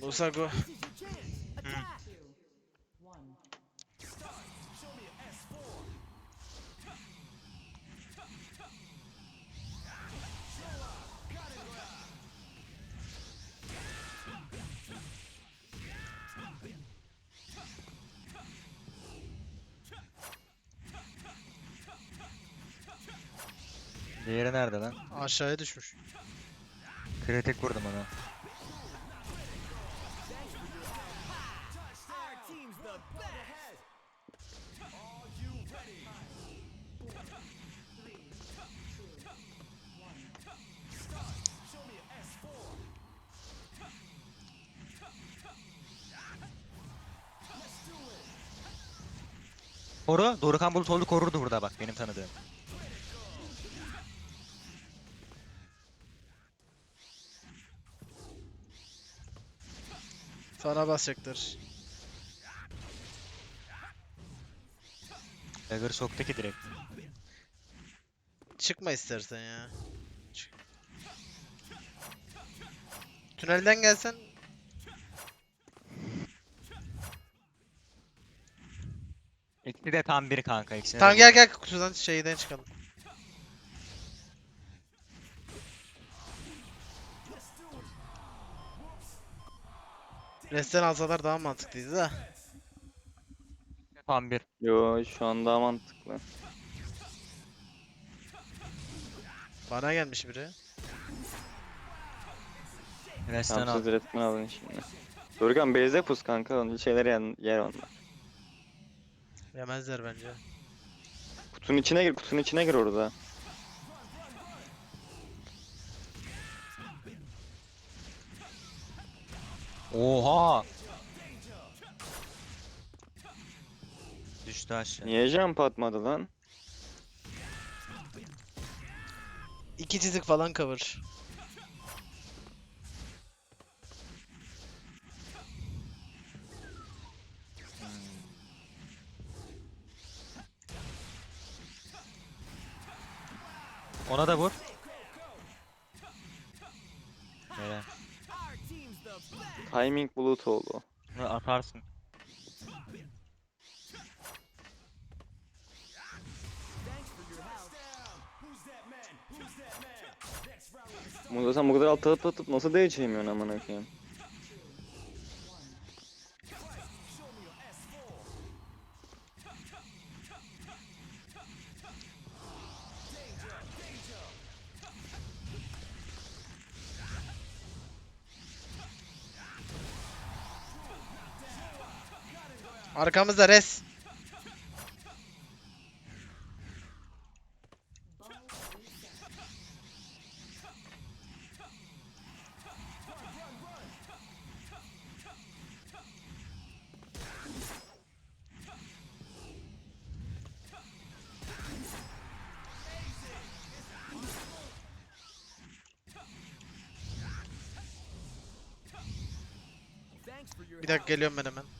Musa go. Diğeri nerede lan? Aşağıya düşmüş. Kritik vurdum ona. Koru. Dorukan Bulut oldu korurdu burada bak benim tanıdığım. Sana basacaktır. Dagger soktu ki direkt. Çıkma istersen ya. Çık. Tünelden gelsen İkisi de tam bir kanka ikisine de Tamam gel gel kutudan şeyden çıkalım. Resten alsalar daha mantıklıydı da. Tam bir. Yo şu an daha mantıklı. Bana gelmiş biri. Resten Tamam al. siz resmen alın şimdi. Dorukhan base'de pus kanka onun şeyler yer, yer onlar. Yemezler bence. Kutunun içine gir kutunun içine gir orada. Oha! Düştü aşağı. Niye jump atmadı lan? İki çizik falan cover. Ona da vur. Böyle. Timing bulut oldu. Bunu atarsın. Muzo sen bu kadar alt atıp atıp nasıl değişemiyorsun amına koyayım? Arkamızda res. Bir dakika geliyorum ben hemen.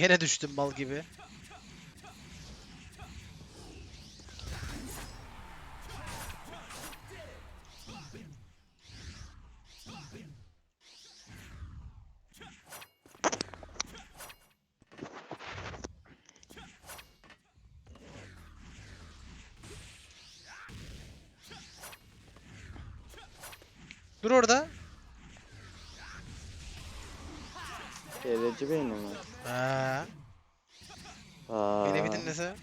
Gene düştüm bal gibi. Dur orada. Eğlence beyni mi? Ha dinlese.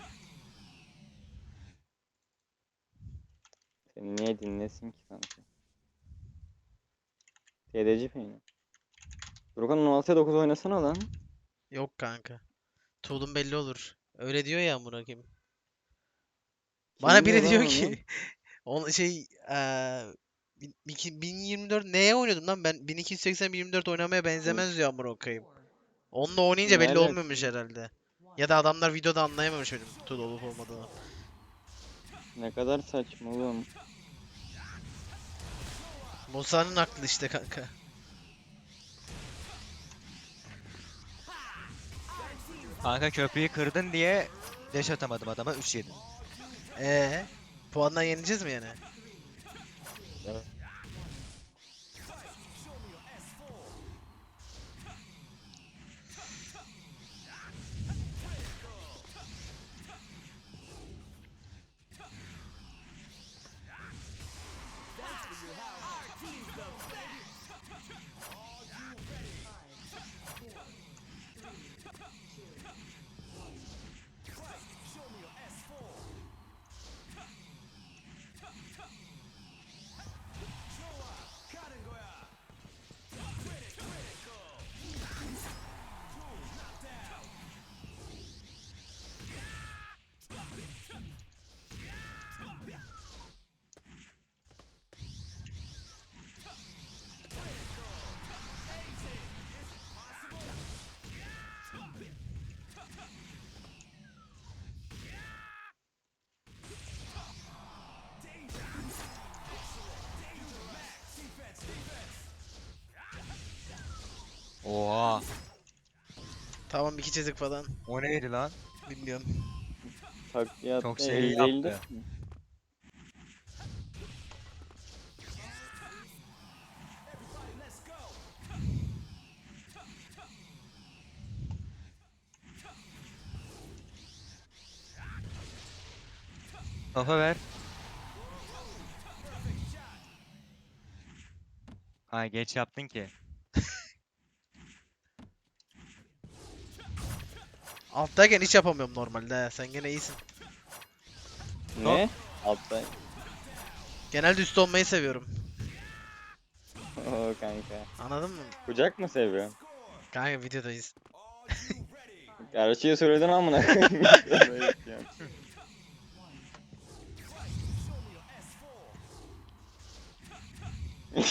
Seni niye dinlesin ki kanka? TDC beyni. Durkan 16'ya 9 oynasana lan. Yok kanka. Tuğlum belli olur. Öyle diyor ya amına koyayım. Bana biri diyor ki on şey eee, bin- iki- 1024 neye oynuyordum lan ben 1280 1024 oynamaya benzemez diyor amına koyayım. Onunla oynayınca belli olmuyormuş herhalde. Ya da adamlar videoda anlayamamış benim Tuğ olup olmadığını. Ne kadar saçma oğlum. Musa'nın aklı işte kanka. Kanka köprüyü kırdın diye deş atamadım adama 3 yedim. Ee, puandan yeneceğiz mi yani? Oha. Tamam iki çizik falan. O neydi lan? Bilmiyorum. Takliyat Çok da seri iyi değildi. yaptı. Kafa ver. Ay geç yaptın ki. Alttayken hiç yapamıyorum normalde. he. Sen gene iyisin. Ne? Altta. Genelde üstte olmayı seviyorum. Oo kanka. Anladın mı? Kucak mı seviyorsun? Kanka videodayız. Gerçeği söyledin amına koyayım.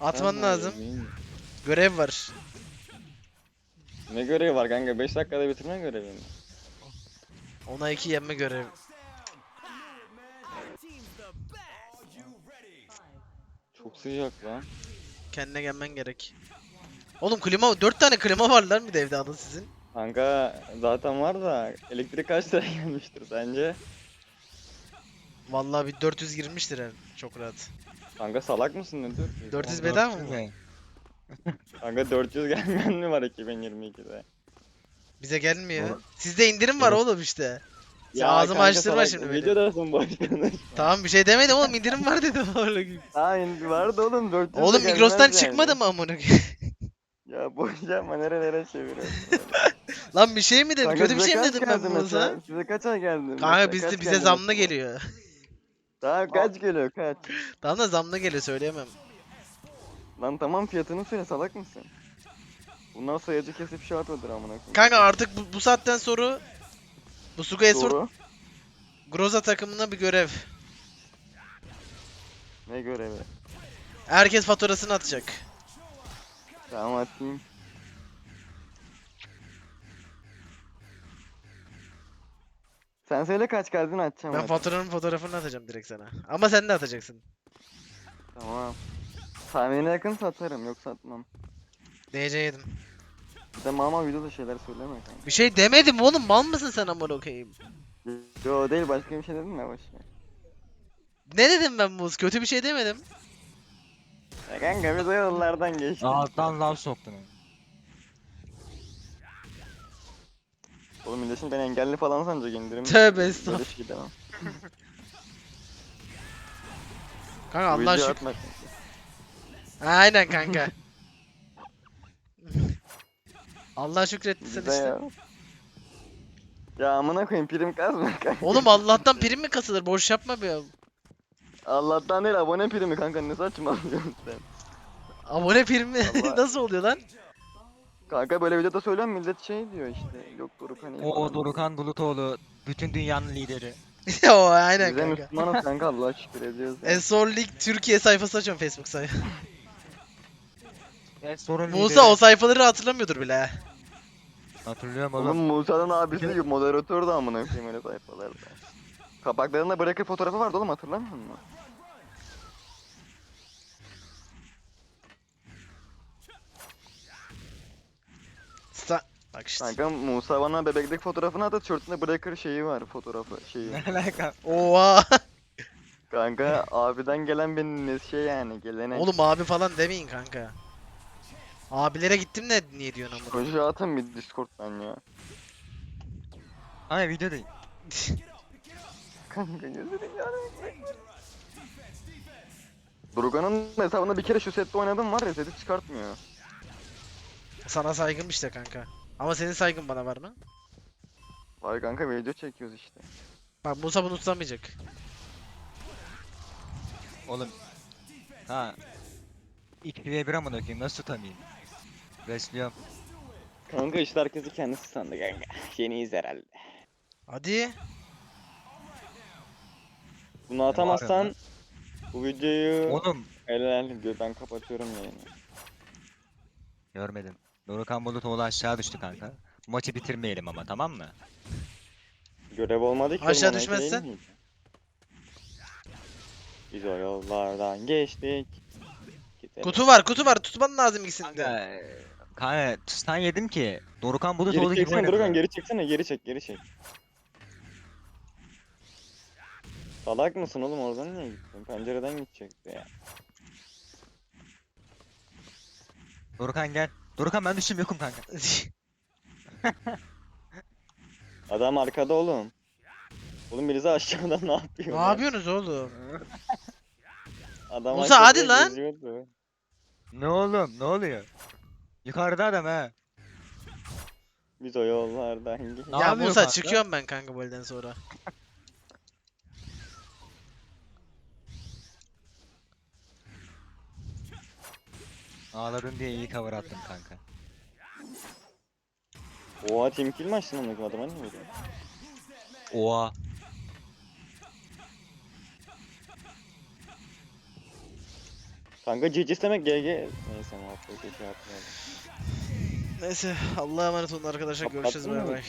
Atman lazım. Görev var. Ne görevi var kanka? 5 dakikada bitirme görevi mi? Ona iki yenme görev. Çok sıcak lan. Kendine gelmen gerek. Oğlum klima 4 tane klima var lan bir de evde anı sizin. Kanka zaten var da elektrik kaç lira gelmiştir sence? Vallahi bir 400 girmiştir her çok rahat. Kanka salak mısın ne 400? 400 14 bedava mı? Kanka 400 gelmeyen mi var 2022'de? Bize gelmiyor. Sizde indirim var oğlum işte. Sen ağzımı açtırma şimdi beni. Videodasın boş konuş. Tamam bir şey demedim oğlum indirim var dedim. Hayır vardı oğlum 400 de Oğlum gelmez Migros'tan yani. çıkmadı mı amına koyayım? Ya boş yapma nerelere çeviriyorsun. Lan bir şey mi dedim? Kanka Kötü bir size şey mi kaç dedim ben geldi mesela? olsa? Size kaç ay geldi? Kanka mesela? bizde Kaç bize geldi zamlı mesela? geliyor. Tamam kaç geliyor kaç? Tamam da zamlı geliyor söyleyemem. Lan tamam fiyatını söyle salak mısın? Bundan sayacı kesip şart ödür amına koyayım. Kanka artık bu, bu saatten sonra bu Suga Esort Doğru. Groza takımına bir görev. Ne görevi? Herkes faturasını atacak. Tamam atayım. Sen söyle kaç geldin atacağım Ben hadi. faturanın fotoğrafını atacağım direkt sana. Ama sen de atacaksın. Tamam. Tahminine yakın satarım yoksa atmam. DC yedim. Bir de mama videoda şeyler söyleme kanka. Bir şey demedim oğlum mal mısın sen amına koyayım? Yo değil başka bir şey dedin mi boş ver. Ne dedim ben Muz? Kötü bir şey demedim. Ya kanka biz o yollardan geçtik. Alttan lav soktun. Oğlum milletin ben engelli falan sanacak indirim. Tövbe Böyle estağfurullah. şey demem. Kanka Allah şükür. Aynen kanka. Allah şükrettin Bize işte. ya. Ya amına koyayım prim kasma kanka. Oğlum Allah'tan prim mi kasılır? Boş yapma be. Allah'tan değil abone primi kanka ne saçmalıyorsun sen. Abone primi Allah. nasıl oluyor lan? Kanka böyle videoda söylüyorum millet şey diyor işte. Yok Doruk hani. O falan. Dorukan Bulutoğlu bütün dünyanın lideri. o aynen Bize kanka. Müslümanız kanka Allah'a şükür ediyoruz. Esor Lig Türkiye sayfası açıyorum Facebook sayfa. Evet, sorun Musa o sayfaları hatırlamıyordur bile. ha. Hatırlıyorum Oğlum oğlum. Musa'nın abisi moderatör da amına koyayım öyle sayfalarda. Kapaklarında bırakır fotoğrafı vardı oğlum hatırlamıyor musun? Sta Bak işte. Kanka Musa bana bebeklik fotoğrafını attı tişörtünde bırakır şeyi var fotoğrafı şeyi. Ne alaka? Oha. Kanka abiden gelen bir ne- şey yani gelenek. Oğlum abi falan demeyin kanka. Abilere gittim de niye diyorsun amına? Çocuğa atın bir Discord'dan ya. Hayır video değil. Kanka gözünü yarayım. Durgan'ın hesabında bir kere şu sette oynadım var ya seti çıkartmıyor. Sana saygım işte kanka. Ama senin saygın bana var mı? Vay kanka video çekiyoruz işte. Bak Musa bunu tutamayacak. Oğlum. Ha. 2v1 amına koyayım nasıl tutamayayım? Besliyorum. Kanka işte herkesi kendisi sandı kanka. Yeniyiz herhalde. Hadi. Bunu atamazsan bu videoyu Oğlum. helal diyor ben kapatıyorum yayını. Görmedim. Dorukan Bulutoğlu aşağı düştü kanka. Bu maçı bitirmeyelim ama tamam mı? Görev olmadı ki. Aşağı oğlum, düşmezsen? değil miydi? Biz o yollardan geçtik. Gidelim. Kutu var kutu var tutman lazım ikisini de. Kanka. Kanka stun yedim ki. Dorukan Bulutoğlu Geri gibi çeksene oynadı. Durgan geri çeksene geri çek geri çek. Salak mısın oğlum oradan niye gittin? Pencereden gidecekti ya. Dorukan gel. Dorukan ben düşüm yokum kanka. Adam arkada oğlum. Oğlum birisi aşağıdan ne yapıyor? ne lan? yapıyorsunuz oğlum? Adam Musa, aşağıda hadi lan. geziyordu. Ne oğlum ne oluyor? Yukarıda adam ha. Biz o yollardan. Ne ya yapıyor Musa kanka? çıkıyorum ben kanka bu elden sonra. Ağladın diye iyi cover attım kanka. Oha team kill mi açtın amına koyayım adama ne vuruyor? Oha. Kanka GG demek GG. Neyse muhabbet şey yapmayalım. Neyse Allah'a emanet olun arkadaşlar Kapattın görüşürüz bay bay.